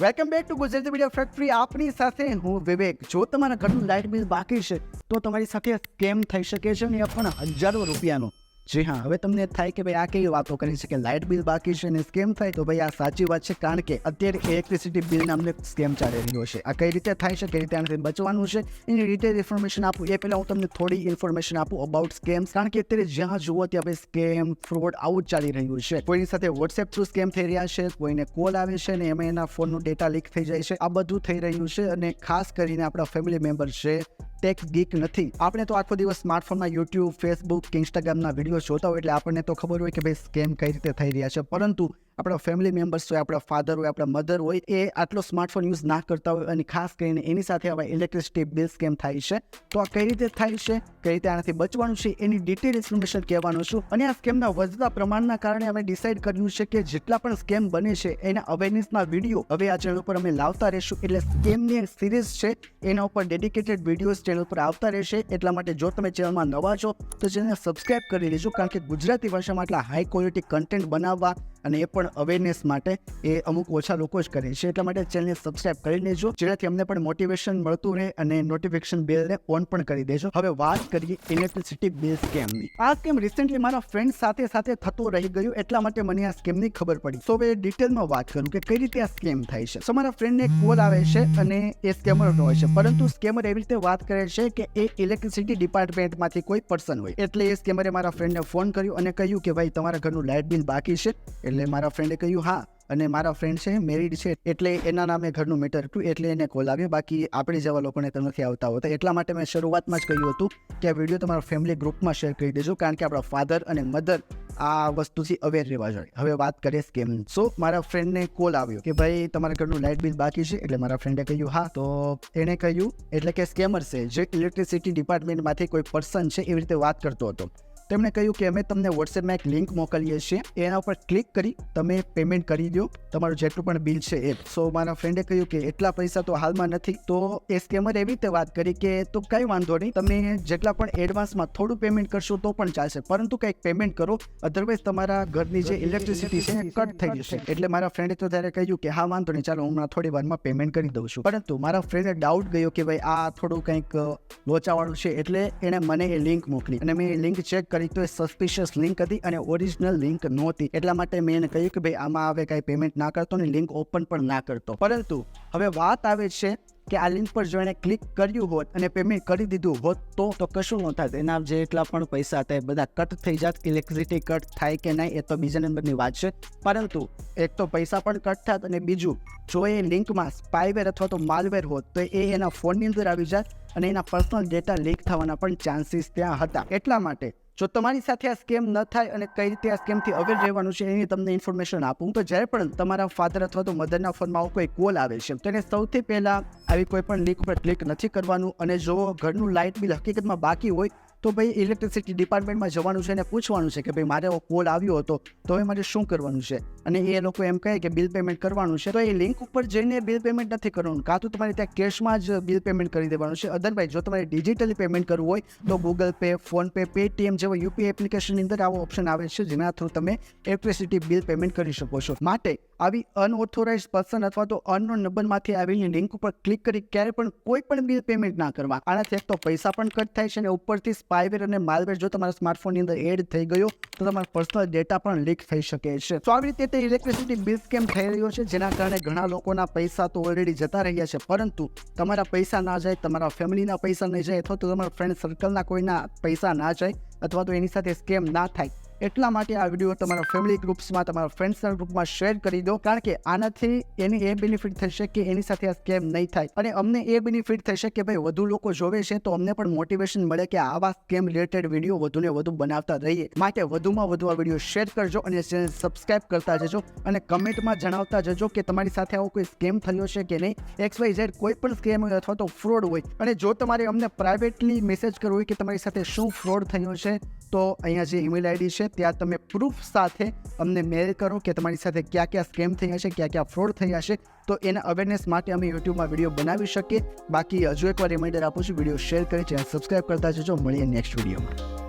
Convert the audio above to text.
Welcome back to Gujarati media factory આપની સાથે હું વિવેક. જો તમારા ઘરનું લાઇટ બિલ બાકી છે, તો તમારી સાથે સ્કેમ થઈ શકે છે ને પણ હજારો રૂપિયાનો. જી હા, હવે તમને થાય કે ભાઈ આ કેવી વાતો કરી છે કે લાઇટ બિલ બાકી છે અને સ્કેમ થાય, તો ભાઈ આ સાચી વાત છે કારણ કે અત્યારે ઇલેક્ટ્રિસિટી બિલ અમને સ્કેમ ચાલી રહ્યો છે. આ કઈ રીતે થાય છે, કઈ રીતે આનાથી બચવાનું છે, એની ડિટેલ ઇન્ફોર્મેશન આપું. એ પહેલાં હું તમને થોડી ઇન્ફોર્મેશન આપું અબાઉટ સ્કેમ્સ કારણ કે અત્યારે જ્યાં જુઓ ત્યાં ભાઈ સ્કેમ ફ્રોડ આવું ચાલી રહ્યું છે. કોઈની સાથે વોટ્સએપ થ્રુ સ્કેમ થઈ રહ્યા છે, કોઈને કોલ આવે છે ને એમાં એના ફોનનો ડેટા લીક થઈ જાય છે, આ બધું થઈ રહ્યું છે અને ખાસ કરીને આપણા ફેમિલી મેમ્બર છે ટેક ગીક નથી. આપણે તો આખો દિવસ સ્માર્ટફોનમાં યુટ્યુબ ફેસબુક કે ઇન્સ્ટાગ્રામના વીડિયો જોતા હોય એટલે આપણને તો ખબર હોય કે ભાઈ સ્કેમ કઈ રીતે થઈ રહ્યા છે. પરંતુ આપણા ફેમિલી મેમ્બર્સ હોય, આપણા ફાધર હોય, આપણા મધર હોય, એ આટલો સ્માર્ટફોન યુઝ ના કરતા હોય અને ખાસ કરીને એની સાથે આવા ઇલેક્ટ્રિસિટી બિલ કેમ થાય છે? તો આ કઈ રીતે થાય છે? કઈ રીતે આનાથી બચવાનું છે? એની ડિટેલ ઇન્ફોર્મેશન કહેવાનું છું. અને આ સ્કેમના વધતા પ્રમાણના કારણે અમે ડિસાઇડ કર્યું છે કે જેટલા પણ સ્કેમ બને છે, એના અવેરનેસના વીડિયો હવે આ ચેનલ ઉપર અમે લાવતા રહીશું. એટલે સ્કેમની સિરીઝ છે. એના ઉપર ડેડિકેટેડ વિડીયોઝ ચેનલ પર આવતા રહેશે. એટલા માટે જો તમે ચેનલમાં નવા છો, તો ચેનલ સબસ્ક્રાઇબ કરી લેજો. કારણ કે ગુજરાતી ભાષામાં આટલા હાઈ ક્વોલિટી કન્ટેન્ટ બનાવવા અને એ પણ અવેરનેસ માટે એ અમુક ઓછા લોકો જ કરે છે. એટલા માટે ચેનલને સબસ્ક્રાઇબ કરી લેજો જેનાથી અમને પણ મોટિવેશન મળતું રહે અને નોટિફિકેશન બેલને ઓન પણ કરી દેજો. હવે વાત કરીએ ઇલેક્ટ્રિસિટી બિલ સ્કેમની આ સ્કેમ રિસેન્ટલી મારા ફ્રેન્ડ સાથે સાથે થતો રહી ગયું, એટલા માટે મને આ સ્કેમની ખબર પડી. તો હવે ડિટેલમાં વાત કરું કે કઈ રીતે આ સ્કેમ થાય છે. તમારા મારા ફ્રેન્ડને કોલ આવે છે અને એ સ્કેમરનો હોય છે. પરંતુ સ્કેમર એવી રીતે વાત કરે છે કે એ ઇલેક્ટ્રિસિટી ડિપાર્ટમેન્ટમાંથી કોઈ પર્સન હોય. એટલે એ સ્કેમરે મારા ફ્રેન્ડને ફોન કર્યો અને કહ્યું કે, ભાઈ, તમારા ઘરનું લાઇટ બિલ બાકી છે. એટલે મારા ફ્રેન્ડે કહ્યું, હા. અને મારા ફ્રેન્ડ છે મેરીડ છે, એટલે એના નામે ઘરનું મેટર હતું, એટલે એને કોલ આવ્યો. બાકી આપણે જેવા લોકોને તો નથી આવતા હોતા. એટલા માટે મેં શરૂઆતમાં જ કહ્યું હતું કે આ વીડિયો તમારા ફેમિલી ગ્રુપમાં શેર કરી દેજો, કારણ કે આપણા ફાધર અને મધર આ વસ્તુથી અવેર રહેવા જોઈએ. હવે વાત કરીએ સ્કેમ સો મારા ફ્રેન્ડને કોલ આવ્યો કે, ભાઈ, તમારા ઘરનું લાઇટ બિલ બાકી છે. એટલે મારા ફ્રેન્ડે કહ્યું, હા. તો એણે કહ્યું, એટલે કે સ્કેમર છે, જે ઇલેક્ટ્રિસિટી ડિપાર્ટમેન્ટમાંથી કોઈ પર્સન છે, એવી રીતે વાત કરતો હતો. તેમણે કહ્યું કે અમે તમને વોટ્સએપમાં એક લિંક મોકલીએ છીએ. એના ઉપર ક્લિક કરી તમે પેમેન્ટ કરી દો. તમારું જેટલું પણ બિલ છે એ. સો મારા ફ્રેન્ડે કહ્યું કે એટલા પૈસા તો હાલમાં નથી. તો એ સ્કેમર એવી રીતે વાત કરી કે તો કંઈ વાંધો નહીં. તમે જેટલા પણ એડવાન્સમાં થોડું પેમેન્ટ કરશો તો પણ ચાલશે. પરંતુ કંઈક પેમેન્ટ કરો. અધરવાઇઝ તમારા ઘરની જે ઇલેક્ટ્રિસિટી છે એ કટ થઈ જશે. એટલે મારા ફ્રેન્ડે તો ત્યારે કહ્યું કે હા, વાંધો નહીં. ચાલો, હું હમણાં થોડી વારમાં પેમેન્ટ કરી દઉં છું. પરંતુ મારા ફ્રેન્ડે ડાઉટ ગયો કે ભાઈ આ થોડું કંઈક લોચાવાળું છે. એટલે એણે મને એ લિંક મોકલી. અને મેં એ લિંક ચેક કરી તો એ સસ્પિશિયસ લિંક હતી અને ઓરિજિનલ લિંક નહોતી. એટલા માટે મેં એને કહ્યું કે ભાઈ, આમાં હવે કાંઈ પેમેન્ટ ના કરતો ને લિંક ઓપન પણ ના કરતો. પરંતુ હવે વાત આવે છે કે આ લિંક પર જો એણે ક્લિક કર્યું હોત અને પેમેન્ટ કરી દીધું હોત તો તો કશું ન થાત એના જેટલા પણ પૈસા હતા એ બધા કટ થઈ જાત ઇલેક્ટ્રિસિટી કટ થાય કે નહીં એ તો બીજા નંબરની વાત છે. પરંતુ એક તો પૈસા પણ કટ થાત અને બીજું, જો એ લિંકમાં સ્પાયવેર અથવા તો માલવેર હોત, તો એ એના ફોનની અંદર આવી જાત અને એના પર્સનલ ડેટા લીક થવાના પણ ચાન્સીસ ત્યાં હતા. એટલા માટે જો તમારી સાથે આ સ્કેમ ન થાય અને કઈ રીતે આ સ્કેમથી અવેર રહેવાનું છે એની તમને ઇન્ફોર્મેશન આપું, તો જ્યારે પણ તમારા ફાધર અથવા તો મધરના ફોનમાં કોઈ કોલ આવે છે, તો એને સૌથી પહેલાં આવી કોઈ પણ લિંક પર ક્લિક નથી કરવાનું. અને જો ઘરનું લાઇટ બિલ હકીકતમાં બાકી હોય, તો ભાઈ ઇલેક્ટ્રિસિટી ડિપાર્ટમેન્ટમાં જવાનું છે અને પૂછવાનું છે કે ભાઈ મારે કોલ આવ્યો હતો, તો હવે મારે શું કરવાનું છે? અને એ લોકો એમ કહે કે બિલ પેમેન્ટ કરવાનું છે, તો એ લિંક ઉપર જઈને બિલ પેમેન્ટ નથી કરવાનું. કાં તો તમારે ત્યાં કેશમાં જ બિલ પેમેન્ટ કરી દેવાનું છે. અદરવાઇઝ જો તમારે ડિજિટલી પેમેન્ટ કરવું હોય, તો Google Pay PhonePe Paytm UPI UPI એપ્લિકેશનની અંદર આવો ઓપ્શન આવે છે, જેના થ્રુ તમે ઇલેક્ટ્રિસિટી બિલ પેમેન્ટ કરી શકો છો. માટે આવી અનઓથોરાઇઝ પર્સન અથવા તો અનનોન નંબરમાંથી આવેલી લિંક ઉપર ક્લિક કરી ક્યારે પણ કોઈ પણ બિલ પેમેન્ટ ના કરવા. આનાથી એક તો પૈસા પણ કટ થાય છે અને ઉપરથી સ્પાયવેર અને માલવેર જો તમારા સ્માર્ટફોનની અંદર એડ થઈ ગયો, તો તમારા પર્સનલ ડેટા પણ લીક થઈ શકે છે. તો આવી રીતે તે ઇલેક્ટ્રિસિટી બિલ સ્કેમ થઈ રહ્યો છે? જેના કારણે ઘણા લોકોના પૈસા તો ઓલરેડી જતા રહ્યા છે. પરંતુ તમારા પૈસા ના જાય, તમારા ફેમિલીના પૈસા નહીં જાય અથવા તો તમારા ફ્રેન્ડ સર્કલના કોઈના પૈસા ના જાય અથવા તો એની સાથે સ્કેમ ના થાય. એટલા માટે આ વીડિયો તમારા ફેમિલી ગ્રુપ્સમાં તમારા ફ્રેન્ડ્સના ગ્રુપમાં શેર કરી દો, કારણ કે આનાથી એની એ બેનિફિટ થશે કે એની સાથે આ સ્કેમ નહીં થાય. અને અમને એ બેનિફિટ થશે કે ભાઈ વધુ લોકો જોવે છે, તો અમને પણ મોટિવેશન મળે કે આવા સ્કેમ રિલેટેડ વીડિયો વધુને વધુ બનાવતા રહીએ. માટે વધુમાં વધુ આ વીડિયો શેર કરજો અને ચેનલ સબસ્ક્રાઇબ કરતા જજો અને કમેન્ટમાં જણાવતા જજો કે તમારી સાથે આવો કોઈ સ્કેમ થયો છે કે નહીં. એક્સ વાય ઝેડ કોઈ પણ સ્કેમ હોય અથવા તો ફ્રોડ હોય. અને જો તમારે અમને પ્રાઇવેટલી મેસેજ કરવો હોય કે તમારી સાથે શું ફ્રોડ થયો છે, તો અહીંયા જે ઈમેલ આઈડી છે ત્યાં તમે પ્રૂફ સાથે અમને મેલ કરો કે તમારી સાથે ક્યાં ક્યાં સ્કેમ થયા છે, ક્યાં ક્યાં ફ્રોડ થયા છે, તો એના અવેરનેસ માટે અમે યુટ્યુબમાં વીડિયો બનાવી શકીએ. બાકી હજુ એકવાર રિમાઇન્ડર આપું છું વીડિયો શેર કરી ચેનલ સબસ્ક્રાઇબ કરતા જજો. મળીએ નેક્સ્ટ વિડીયોમાં